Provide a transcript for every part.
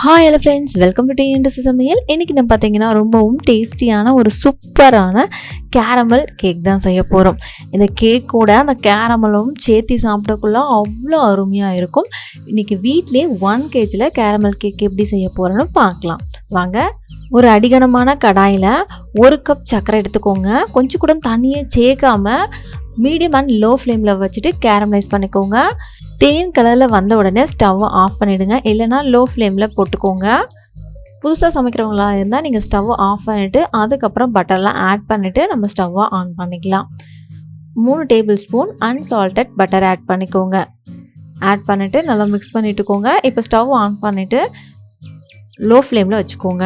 Hi hello friends welcome to tea industry சமையல் இன்றைக்கி நம்ம பார்த்தீங்கன்னா ரொம்பவும் டேஸ்டியான ஒரு சூப்பரான கேரமல் கேக் தான் செய்ய போகிறோம் இந்த கேக்கோட அந்த கேரமலும் சேர்த்து சாப்பிடக்குள்ள அவ்வளோ அருமையாக இருக்கும். இன்றைக்கி வீட்டிலே ஒன் கேஜியில் கேரமல் கேக் எப்படி செய்ய போகிறோன்னு பார்க்கலாம். வாங்க ஒரு அடிகனமான கடாயில் ஒரு கப் சர்க்கரை எடுத்துக்கோங்க. கொஞ்சம் கூட தண்ணியை சேர்க்காமல் மீடியம் அண்ட் லோ ஃப்ளேமில் வச்சுட்டு கேரமலைஸ் பண்ணிக்கோங்க. தேன் கலரில் வந்த உடனே ஸ்டவ்வை ஆஃப் பண்ணிவிடுங்க இல்லைனா லோ ஃப்ளேமில் போட்டுக்கோங்க. புதுசாக சமைக்கிறவங்களா இருந்தால் நீங்கள் ஸ்டவ்வை ஆஃப் பண்ணிவிட்டு அதுக்கப்புறம் பட்டர்லாம் ஆட் பண்ணிவிட்டு நம்ம ஸ்டவ்வை ஆன் பண்ணிக்கலாம். மூணு tablespoon unsalted butter add பண்ணிக்கோங்க. ஆட் பண்ணிவிட்டு நல்லா மிக்ஸ் பண்ணிட்டுக்கோங்க. இப்போ ஸ்டவ் ஆன் பண்ணிவிட்டு லோ ஃப்ளேமில் வச்சுக்கோங்க.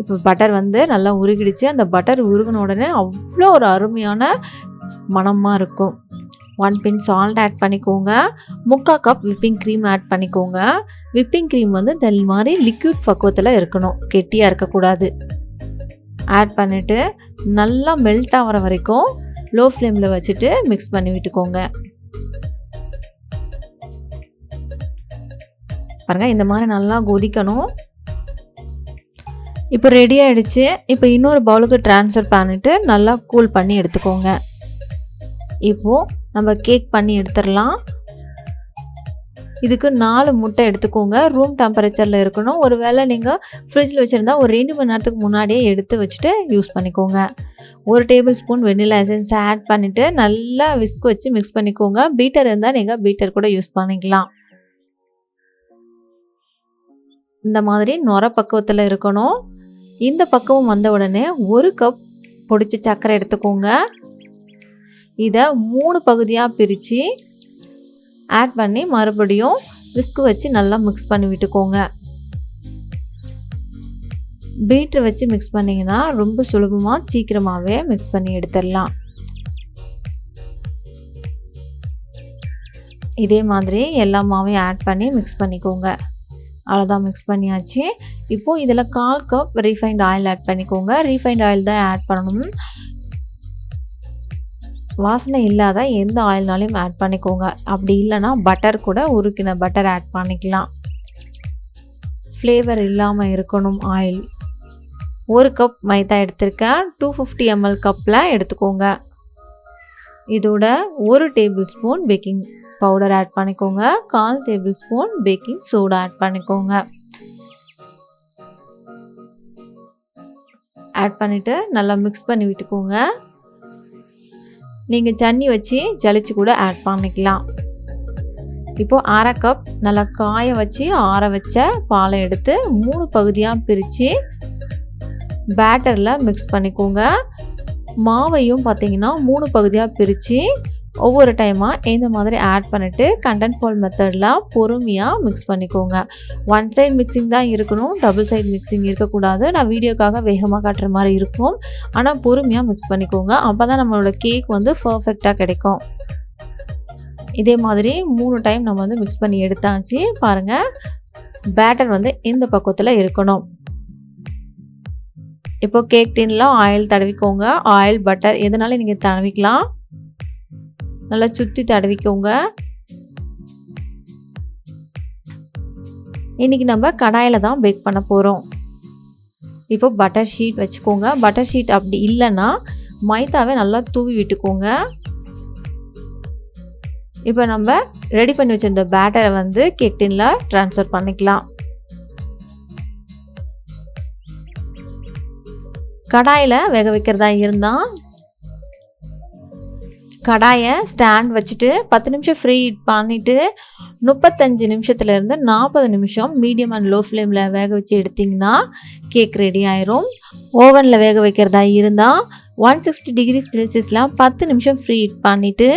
இப்போ பட்டர் வந்து நல்லா உருகிடுச்சு. அந்த பட்டர் உருகின உடனே அவ்வளோ ஒரு அருமையான மணமாக இருக்கும். ஒன் பின் சால்ட் ஆட் பண்ணிக்கோங்க. முக்கால் கப் விப்பிங் க்ரீம் ஆட் பண்ணிக்கோங்க. விப்பிங் க்ரீம் வந்து இந்த மாதிரி லிக்யூட் பக்குவத்தில் இருக்கணும். கெட்டியாக இருக்கக்கூடாது. ஆட் பண்ணிவிட்டு நல்லா மெல்ட் ஆகிற வரைக்கும் லோ ஃப்ளேமில் வச்சுட்டு மிக்ஸ் பண்ணி விட்டுக்கோங்க. பாருங்கள் இந்த மாதிரி நல்லா கொதிக்கணும். இப்போ ரெடி ஆகிடுச்சு இப்போ இன்னொரு பவுலுக்கு ட்ரான்ஸ்ஃபர் பண்ணிவிட்டு நல்லா கூல் பண்ணி எடுத்துக்கோங்க. இப்போது நம்ம கேக் பண்ணி எடுத்துடலாம். இதுக்கு நாலு முட்டை எடுத்துக்கோங்க. ரூம் டெம்பரேச்சரில் இருக்கணும். ஒரு வேளை நீங்கள் ஃப்ரிட்ஜில் வச்சுருந்தா ஒரு ரெண்டு மணி நேரத்துக்கு முன்னாடியே எடுத்து வச்சுட்டு யூஸ் பண்ணிக்கோங்க. ஒரு tablespoon vanilla essence add பண்ணிவிட்டு நல்லா விஸ்க் வச்சு மிக்ஸ் பண்ணிக்கோங்க. பீட்டர் இருந்தால் நீங்கள் பீட்டர் கூட யூஸ் பண்ணிக்கலாம். இந்த மாதிரி நுர பக்குவத்தில் இருக்கணும். இந்த பக்கமும் வந்த உடனே ஒரு கப் பொடிச்ச சர்க்கரை எடுத்துக்கோங்க. இதை மூணு பகுதியாக பிரித்து ஆட் பண்ணி மறுபடியும் விஸ்கு வச்சு நல்லா மிக்ஸ் பண்ணி விட்டுக்கோங்க. பீட்ரு வச்சு மிக்ஸ் பண்ணிங்கன்னா ரொம்ப சுலபமாக சீக்கிரமாகவே மிக்ஸ் பண்ணி எடுத்துடலாம். இதே மாதிரி எல்லா மாவையும் ஆட் பண்ணி மிக்ஸ் பண்ணிக்கோங்க. அவ்வளோதான் மிக்ஸ் பண்ணியாச்சு. இப்போது இதில் கால் கப் ரீஃபைண்ட் ஆயில் ஆட் பண்ணிக்கோங்க. ரீஃபைண்ட் ஆயில் தான் ஆட் பண்ணணும். வாசனை இல்லாத எந்த ஆயில்னாலையும் ஆட் பண்ணிக்கோங்க. அப்படி இல்லைன்னா பட்டர் கூட உருக்கின பட்டர் ஆட் பண்ணிக்கலாம். ஃப்ளேவர் இல்லாமல் இருக்கணும் ஆயில் ஒரு கப் மைதா எடுத்திருக்கேன். டூ ஃபிஃப்டி எம்எல் கப்பில் எடுத்துக்கோங்க. இதோட ஒரு tablespoon baking powder add பண்ணிக்கோங்க. கால் tablespoon baking soda add பண்ணிக்கோங்க. ஆட் பண்ணிவிட்டு நல்லா மிக்ஸ் பண்ணி விட்டுக்கோங்க. நீங்கள் சன்னி வச்சு ஜலிச்சு கூட ஆட் பண்ணிக்கலாம். இப்போது அரை கப் நல்லா காய வச்சு ஆற வச்ச பாலை எடுத்து மூணு பகுதியாக பிரித்து பேட்டரில் மிக்ஸ் பண்ணிக்கோங்க. மாவையும் பார்த்தீங்கன்னா மூணு பகுதியாக பிரித்து ஒவ்வொரு டைமாக இந்த மாதிரி ஆட் பண்ணிவிட்டு கண்டென்ட் ஃபால் மெத்தடில் பொறுமையாக மிக்ஸ் பண்ணிக்கோங்க. ஒன் சைட் மிக்சிங் தான் இருக்கணும் டபுள் சைட் மிக்சிங் இருக்கக்கூடாது. நான் வீடியோக்காக வேகமாக காட்டுற மாதிரி இருக்கும். ஆனால் பொறுமையாக மிக்ஸ் பண்ணிக்கோங்க. அப்போ தான் நம்மளோட கேக் வந்து பர்ஃபெக்டாக கிடைக்கும். இதே மாதிரி மூணு டைம் நம்ம வந்து மிக்ஸ் பண்ணி எடுத்தாச்சு. பாருங்கள் பேட்டர் வந்து இந்த பக்கத்தில் இருக்கணும். இப்போ கேக் டின்ல ஆயில் தடவிக்கோங்க. ஆயில் பட்டர் எதனாலும் நீங்கள் தடவிக்கலாம். நல்லா சுற்றி தடவிக்கோங்க. இன்றைக்கி நம்ம கடாயில் தான் பேக் பண்ண போகிறோம் இப்போ பட்டர் ஷீட் வச்சுக்கோங்க. பட்டர் ஷீட் அப்படி இல்லைன்னா மைதாவை நல்லா தூவி விட்டுக்கோங்க. இப்போ நம்ம ரெடி பண்ணி வச்சுருந்த பேட்டரை வந்து கேக் டின்ல ட்ரான்ஸ்ஃபர் பண்ணிக்கலாம். கடாயில் வேக வைக்கிறதா இருந்தால் கடாயை ஸ்டாண்ட் வச்சுட்டு பத்து நிமிஷம் ஃப்ரீ பண்ணிவிட்டு முப்பத்தஞ்சு நிமிஷத்துலேருந்து நாற்பது நிமிஷம் மீடியம் அண்ட் லோ ஃப்ளேமில் வேக வச்சு எடுத்திங்கன்னா கேக் ரெடி ஆயிரும். ஓவனில் வேக வைக்கிறதா இருந்தால் ஒன் சிக்ஸ்டி டிகிரி செல்சியஸில் பத்து நிமிஷம் ஃப்ரீ ஹீட் பண்ணிவிட்டு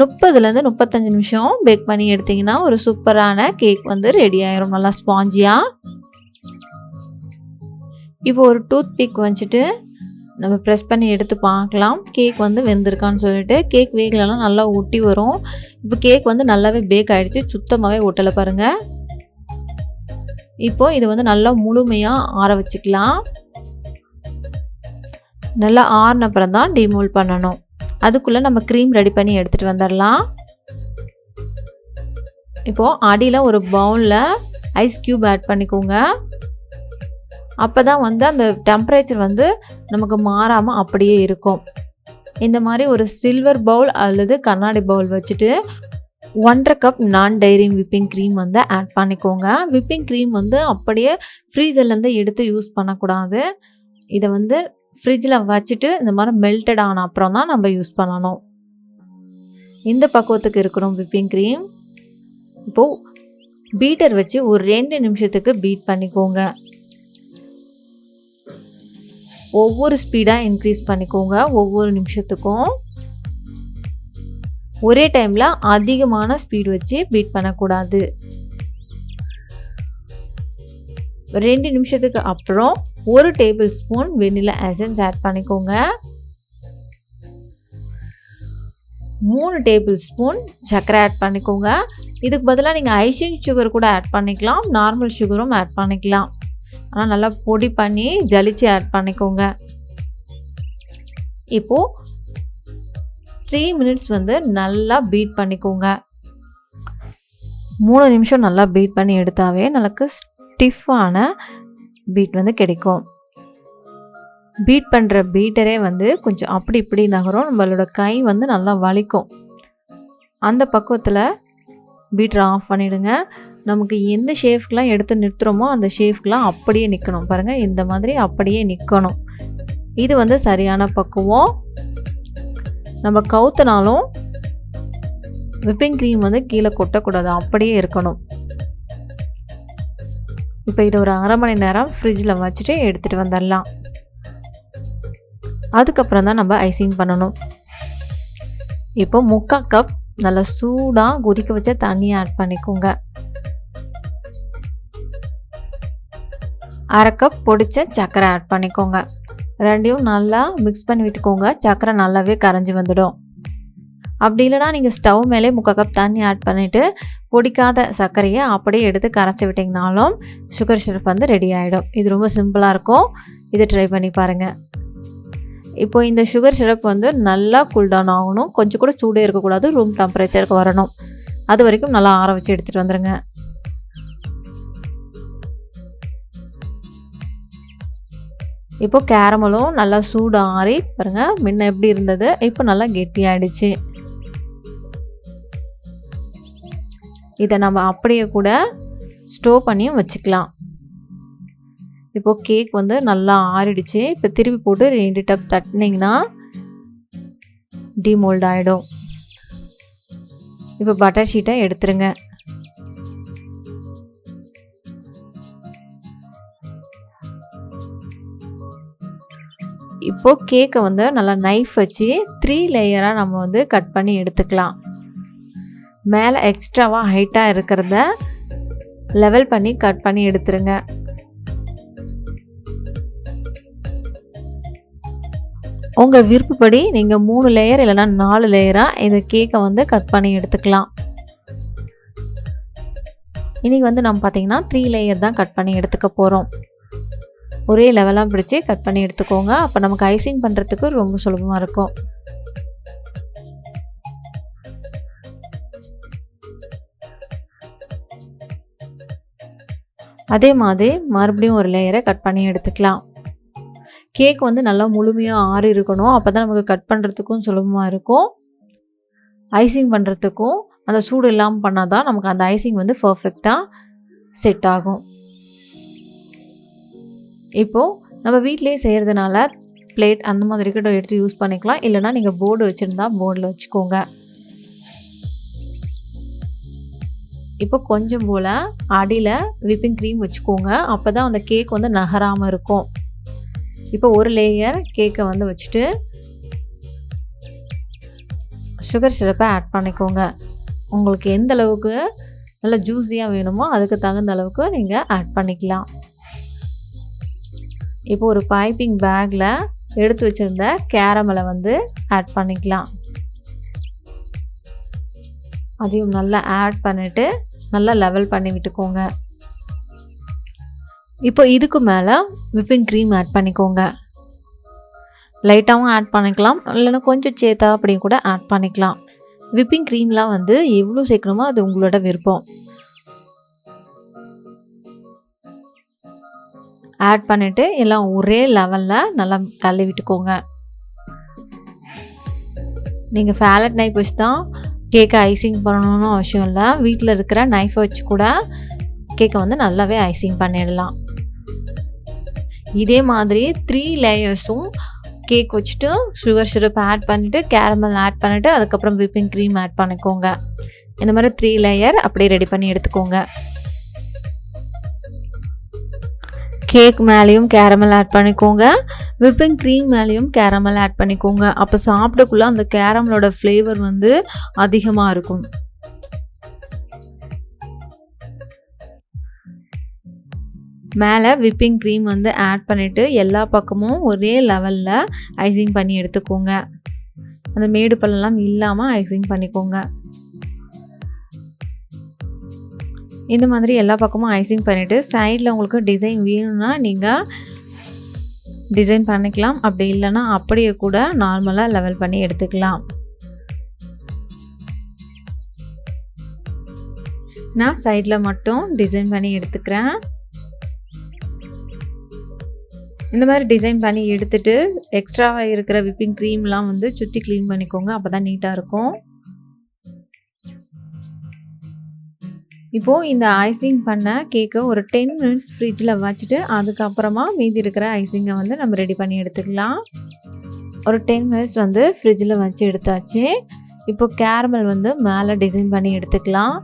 முப்பதுலேருந்து முப்பத்தஞ்சு நிமிஷம் பேக் பண்ணி எடுத்திங்கன்னா ஒரு சூப்பரான கேக் வந்து ரெடி ஆயிரும். நல்லா ஸ்பாஞ்சியாக இப்போ ஒரு டூத் பிக் வச்சுட்டு நம்ம ப்ரெஸ் பண்ணி எடுத்து பார்க்கலாம். கேக் வந்து வெந்திருக்கான்னு சொல்லிட்டு கேக் வேகலாம் நல்லா ஒட்டி வரும். இப்போ கேக் வந்து நல்லாவே பேக் ஆகிடுச்சு சுத்தமாகவே ஒட்டலை பாருங்கள் இப்போது இது வந்து நல்லா முழுமையாக ஆற வச்சுக்கலாம். நல்லா ஆறினப்புறம் தான் டிமோல் பண்ணணும். அதுக்குள்ளே நம்ம க்ரீம் ரெடி பண்ணி எடுத்துகிட்டு வந்துடலாம். இப்போது அடியில் ஒரு பவுலில் ஐஸ் க்யூப் ஆட் பண்ணிக்கோங்க. அப்போ தான் வந்து அந்த டெம்பரேச்சர் வந்து நமக்கு மாறாமல் அப்படியே இருக்கும். இந்த மாதிரி ஒரு சில்வர் பவுல் அல்லது கண்ணாடி பவுல் வச்சுட்டு ஒன்றரை cup non dairy whipping cream வந்து ஆட் பண்ணிக்கோங்க. விப்பிங் க்ரீம் வந்து அப்படியே ஃப்ரீசர்லேருந்து எடுத்து யூஸ் பண்ணக்கூடாது. இதை வந்து ஃப்ரிட்ஜில் வச்சுட்டு இந்த மாதிரி மெல்டட் ஆன அப்புறம் தான் நம்ம யூஸ் பண்ணணும். இந்த பக்குவத்துக்கு இருக்கணும் விப்பிங் க்ரீம் இப்போது பீட்டர் வச்சு ஒரு ரெண்டு நிமிஷத்துக்கு பீட் பண்ணிக்கோங்க. ஒவ்வொரு ஸ்பீடாக இன்க்ரீஸ் பண்ணிக்கோங்க ஒவ்வொரு நிமிஷத்துக்கும். ஒரே டைமில் அதிகமான ஸ்பீடு வச்சு பீட் பண்ணக்கூடாது. ரெண்டு நிமிஷத்துக்கு அப்புறம் ஒரு tablespoon vanilla essence add பண்ணிக்கோங்க. மூணு டேபிள் ஸ்பூன் சர்க்கரை ஆட் பண்ணிக்கோங்க. இதுக்கு பதிலாக நீங்கள் ஐசிங் சுகர் கூட ஆட் பண்ணிக்கலாம் நார்மல் சுகரும் ஆட் பண்ணிக்கலாம். ஆனால் நல்லா பொடி பண்ணி ஜலிச்சு ஆட் பண்ணிக்கோங்க. இப்போது த்ரீ மினிட்ஸ் வந்து நல்லா பீட் பண்ணிக்கோங்க. மூணு நிமிஷம் நல்லா பீட் பண்ணி எடுத்தாவே நமக்கு ஸ்டிஃபான பீட் வந்து கிடைக்கும். பீட் பண்ணுற பீட்டரே வந்து கொஞ்சம் அப்படி இப்படி நகரும். நம்மளோட கை வந்து நல்லா வலிக்கும். அந்த பக்குவத்தில் பீட்டரை ஆஃப் பண்ணிவிடுங்க நமக்கு எந்த ஷேஃப்க்கெலாம் எடுத்து நிறுத்துகிறோமோ அந்த ஷேஃப்க்கெலாம் அப்படியே நிற்கணும் பாருங்கள் இந்த மாதிரி அப்படியே நிற்கணும் இது வந்து சரியான பக்குவம். நம்ம கவுத்துனாலும் விப்பிங் க்ரீம் வந்து கீழே கொட்டக்கூடாது அப்படியே இருக்கணும். இப்போ இதை ஒரு அரை மணி நேரம் ஃப்ரிட்ஜில் வச்சுட்டு எடுத்துகிட்டு வந்துடலாம். அதுக்கப்புறம் தான் நம்ம ஐசிங் பண்ணணும். இப்போ முக்கால் கப் நல்லா சூடாக கொதிக்க வச்ச தண்ணியை ஆட் பண்ணிக்கோங்க. அரை கப் பொடிச்ச சர்க்கரை ஆட் பண்ணிக்கோங்க. ரெண்டையும் நல்லா மிக்ஸ் பண்ணி விட்டுக்கோங்க. சர்க்கரை நல்லாவே கரைஞ்சி வந்துடும். அப்படி இல்லைனா நீங்கள் ஸ்டவ் மேலே முக்கால் கப் தண்ணி ஆட் பண்ணிவிட்டு பொடிக்காத சர்க்கரையை அப்படியே எடுத்து கரைச்சி விட்டிங்கனாலும் சுகர் சிரப் வந்து ரெடி ஆகிடும் இது ரொம்ப சிம்பிளாக இருக்கும். இதை ட்ரை பண்ணி பாருங்கள் இப்போ இந்த சுகர் சிரப் வந்து நல்லா கூல்டவுன் ஆகணும். கொஞ்சம் கூட சூடே இருக்கக்கூடாது. ரூம் டெம்பரேச்சருக்கு வரணும். அது வரைக்கும் நல்லா ஆற வச்சு எடுத்துகிட்டு வந்துடுங்க இப்போ கேரமலும் நல்லா சூடு ஆறி பாருங்கள் முன்ன எப்படி இருந்தது? இப்போ நல்லா கெட்டியாயிடுச்சு. இதை நம்ம அப்படியே கூட ஸ்டோவ் பண்ணியும் வச்சுக்கலாம். இப்போது கேக் வந்து நல்லா ஆறிடுச்சு. இப்போ திருப்பி போட்டு ரெண்டு டப் தட்டினீங்கன்னா டிமோல்ட் ஆகிடும் இப்போ பட்டர் ஷீட்டை எடுத்துருங்க. இப்போது கேக்கை வந்து நல்லா நைஃப் வச்சு த்ரீ லேயராக நம்ம வந்து கட் பண்ணி எடுத்துக்கலாம். மேலே எக்ஸ்ட்ராவாக ஹைட்டாக இருக்கிறத லெவல் பண்ணி கட் பண்ணி எடுத்துருங்க. உங்கள் விருப்பப்படி நீங்கள் மூணு லேயர் இல்லைனா நாலு லேயராக இந்த கேக்கை வந்து கட் பண்ணி எடுத்துக்கலாம். இன்றைக்கி வந்து நம்ம பார்த்திங்கன்னா த்ரீ லேயர் தான் கட் பண்ணி எடுத்துக்க போகிறோம் ஒரே லெவலாக பிடிச்சி கட் பண்ணி எடுத்துக்கோங்க. அப்போ நமக்கு ஐசிங் பண்ணுறதுக்கு ரொம்ப சுலபமாக இருக்கும். அதே மாதிரி மறுபடியும் ஒரு லேயரை கட் பண்ணி எடுத்துக்கலாம். கேக் வந்து நல்லா முழுமையாக ஆறி இருக்கணும். அப்போ தான் நமக்கு கட் பண்ணுறதுக்கும் சுலபமாக இருக்கும். ஐசிங் பண்ணுறதுக்கும் அந்த சூடு இல்லாமல் பண்ணால் தான் நமக்கு அந்த ஐசிங் வந்து பர்ஃபெக்டாக செட் ஆகும். இப்போது நம்ம வீட்டிலேயே செய்கிறதுனால பிளேட் அந்த மாதிரி கூட எடுத்து யூஸ் பண்ணிக்கலாம். இல்லைனா நீங்கள் போர்டு வச்சுருந்தா போர்டில் வச்சுக்கோங்க. இப்போ கொஞ்சம் போல் அடியில் விப்பிங் க்ரீம் வச்சுக்கோங்க. அப்போ தான் அந்த கேக் வந்து நகராமல் இருக்கும். இப்போ ஒரு லேயர் கேக்கை வந்து வச்சுட்டு சுகர் சிரப்பை ஆட் பண்ணிக்கோங்க. உங்களுக்கு எந்த அளவுக்கு நல்ல ஜூஸியாக வேணுமோ அதுக்கு தகுந்த அளவுக்கு நீங்கள் ஆட் பண்ணிக்கலாம். இப்போ ஒரு பைப்பிங் பேக்கில் எடுத்து வச்சுருந்த கேரமலை வந்து ஆட் பண்ணிக்கலாம். அதையும் நல்லா ஆட் பண்ணிவிட்டு நல்லா லெவல் பண்ணி விட்டுக்கோங்க. இப்போ இதுக்கு மேலே விப்பிங் க்ரீம் ஆட் பண்ணிக்கோங்க. லைட்டாகவும் ஆட் பண்ணிக்கலாம். இல்லைன்னா கொஞ்சம் சேத்தா அப்படின்னு கூட ஆட் பண்ணிக்கலாம். விப்பிங் க்ரீம்லாம் வந்து எவ்வளோ சேர்க்கணுமோ அது உங்களோட விருப்பம். ஆட் பண்ணிவிட்டு எல்லாம் ஒரே லெவலில் நல்லா தள்ளி விட்டுக்கோங்க. நீங்கள் ஃபேலட் நைஃப் வச்சு தான் கேக்கை ஐசிங் பண்ணணும்னு அவசியம் இல்லை. வீட்டில் இருக்கிற நைஃப் வச்சு கூட கேக்கை வந்து நல்லாவே ஐசிங் பண்ணிடலாம். இதே மாதிரி த்ரீ லேயர்ஸும் கேக் வச்சுட்டு சுகர் சிரப் ஆட் பண்ணிவிட்டு கேரமல் ஆட் பண்ணிவிட்டு அதுக்கப்புறம் விப்பிங் க்ரீம் ஆட் பண்ணிக்கோங்க. இந்த மாதிரி த்ரீ லேயர் அப்படியே ரெடி பண்ணி எடுத்துக்கோங்க. கேக் மேலேயும் கேரமல் ஆட் பண்ணிக்கோங்க. விப்பிங் க்ரீம் மேலேயும் கேரமல் ஆட் பண்ணிக்கோங்க. அப்போ சாப்பிடக்குள்ள அந்த கேரமலோட ஃப்ளேவர் வந்து அதிகமாக இருக்கும். மேலே விப்பிங் க்ரீம் வந்து ஆட் பண்ணிவிட்டு எல்லா பக்கமும் ஒரே லெவலில் ஐசிங் பண்ணி எடுத்துக்கோங்க. அந்த மேடு பள்ளம்லாம் இல்லாமல் ஐசிங் பண்ணிக்கோங்க. இந்த மாதிரி எல்லா பக்கமும் ஐசிங் பண்ணிவிட்டு சைடில் உங்களுக்கு டிசைன் வேணும்னா நீங்கள் டிசைன் பண்ணிக்கலாம். அப்படி இல்லைன்னா அப்படியே கூட நார்மலாக லெவல் பண்ணி எடுத்துக்கலாம். நான் சைடில் மட்டும் டிசைன் பண்ணி எடுத்துக்கிறேன். இந்த மாதிரி டிசைன் பண்ணி எடுத்துட்டு எக்ஸ்ட்ராவாக இருக்கிற விப்பிங் க்ரீம்லாம் வந்து சுற்றி க்ளீன் பண்ணிக்கோங்க. அப்போ தான் நீட்டாக இருக்கும். இப்போது இந்த ஐசிங் பண்ண கேக்கை ஒரு டென் மினிட்ஸ் ஃப்ரிட்ஜில் வச்சுட்டு அதுக்கப்புறமா மீதி இருக்கிற ஐசிங்கை வந்து நம்ம ரெடி பண்ணி எடுத்துக்கலாம். ஒரு டென் மினிட்ஸ் வந்து ஃப்ரிட்ஜில் வச்சு எடுத்தாச்சு. இப்போ கேரமல் வந்து மேலே டிசைன் பண்ணி எடுத்துக்கலாம்.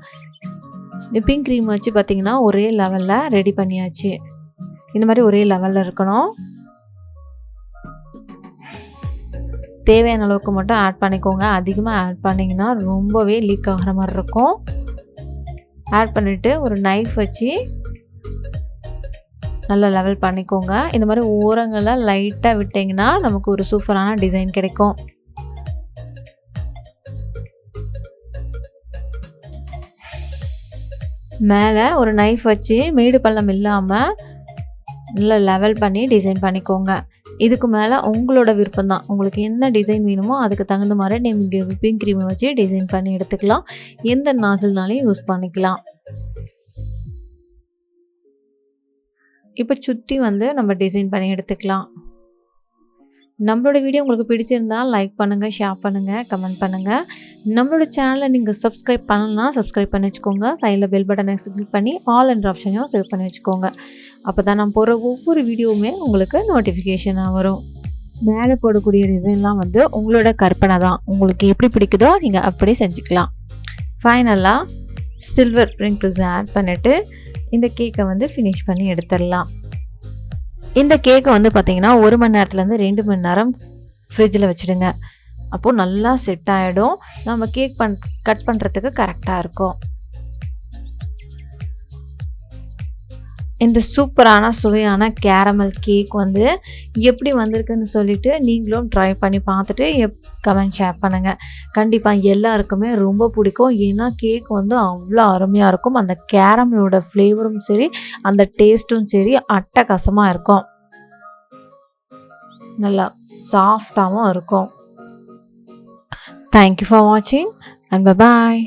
விப்பிங் க்ரீம் வச்சு பார்த்திங்கன்னா ஒரே லெவலில் ரெடி பண்ணியாச்சு. இந்த மாதிரி ஒரே லெவலில் இருக்கணும். தேவையான அளவுக்கு மட்டும் ஆட் பண்ணிக்கோங்க. அதிகமாக ஆட் பண்ணிங்கன்னா ரொம்பவே லீக் ஆகிற மாதிரி இருக்கும். ஆட் பண்ணிவிட்டு ஒரு நைஃப் வச்சு நல்லா லெவல் பண்ணிக்கோங்க. இந்த மாதிரி ஓரங்களை லைட்டாக விட்டிங்கன்னா நமக்கு ஒரு சூப்பரான டிசைன் கிடைக்கும். மேலே ஒரு நைஃப் வச்சு மேடு பள்ளம் இல்லாமல் நல்லா லெவல் பண்ணி டிசைன் பண்ணிக்கோங்க. இதுக்கு மேலே உங்களோட விருப்பம் தான் உங்களுக்கு என்ன டிசைன் வேணுமோ அதுக்கு தகுந்த மாதிரி நீங்கள் விப்பிங் க்ரீமை வச்சு டிசைன் பண்ணி எடுத்துக்கலாம். எந்த நாசில்னாலையும் யூஸ் பண்ணிக்கலாம். இப்போ சுற்றி வந்து நம்ம டிசைன் பண்ணி எடுத்துக்கலாம். நம்மளோட வீடியோ உங்களுக்கு பிடிச்சிருந்தால் லைக் பண்ணுங்கள் ஷேர் பண்ணுங்கள் கமெண்ட் பண்ணுங்கள் நம்மளோட சேனலை நீங்கள் சப்ஸ்கிரைப் பண்ணலாம் சப்ஸ்கிரைப் பண்ணி வச்சுக்கோங்க. சைடில் பெல் பட்டனை கிளிக் பண்ணி ஆல் என்ற ஆப்ஷனையும் செலக்ட் பண்ணி வச்சுக்கோங்க. அப்போ தான் நான் போகிற ஒவ்வொரு வீடியோவுமே உங்களுக்கு நோட்டிஃபிகேஷனாக வரும். மேலே போடக்கூடிய டிசைன்லாம் வந்து உங்களோட கற்பனை தான். உங்களுக்கு எப்படி பிடிக்குதோ நீங்கள் அப்படியே செஞ்சுக்கலாம். ஃபைனலாக சில்வர் ரிங்கிள்ஸ் ஆட் பண்ணிவிட்டு இந்த கேக்கை வந்து ஃபினிஷ் பண்ணி எடுத்துடலாம். இந்த கேக்கை வந்து பார்த்திங்கன்னா ஒரு மணி நேரத்துலேருந்து ரெண்டு மணி நேரம் ஃப்ரிட்ஜில் வச்சுடுங்க. அப்போது நல்லா செட் ஆகிடும் நம்ம கேக் பண் கட் பண்ணுறதுக்கு கரெக்டாக இருக்கும். இந்த சூப்பரான சுவையான கேரமல் கேக் வந்து எப்படி வந்திருக்குன்னு சொல்லிட்டு நீங்களும் ட்ரை பண்ணி பார்த்துட்டு எப் கமெண்ட் ஷேர் பண்ணுங்கள் கண்டிப்பாக எல்லாருக்குமே ரொம்ப பிடிக்கும். ஏன்னா கேக் வந்து அவ்வளோ அருமையாக இருக்கும். அந்த கேரமலோட ஃப்ளேவரும் சரி அந்த டேஸ்ட்டும் சரி அட்டகாசமாக இருக்கும். நல்லா சாஃப்டாகவும் இருக்கும். தேங்க்யூ ஃபார் வாட்சிங் அண்ட் பபாய்